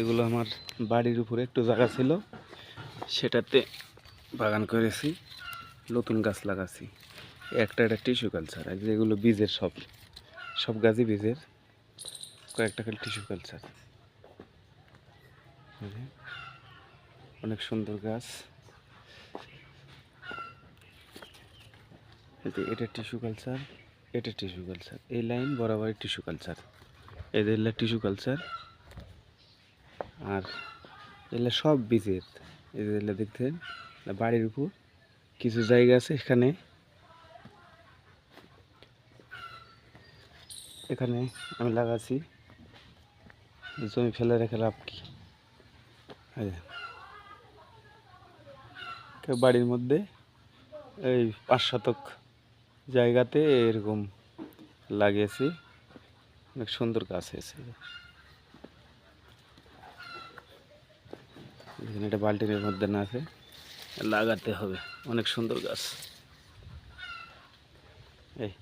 এগুলো আমার বাড়ির উপরে একটু জায়গা ছিল। সেটাতে বাগান করেছি, নতুন গাছ লাগাছি। একটা একটা টিস্যু কালচার, আর যেগুলো বীজের সব সব গাছই বীজের। কয়েকটা খালি টিস্যু কালচার। অনেক সুন্দর গাছ। এটা টিস্যু কালচার, এটা টিস্যু কালচার। এই লাইন বরাবর টিস্যু কালচার। এদের টিস্যু কালচার। আর এগুলো সব বীজের। এগুলো দেখতেন বাড়ির উপর। কিছু জায়গা আছে এখানে। এখানে আমি লাগাচ্ছি। জমি ফেলে রেখে লাভ কি। বাড়ির মধ্যে এই পাঁচ শতক জায়গাতে এরকম লাগিয়েছি। অনেক সুন্দর গাছ হয়েছে। এখানে একটা বালটিনের মধ্যে না আছে লাগাতে হবে। অনেক সুন্দর গাছ। এই।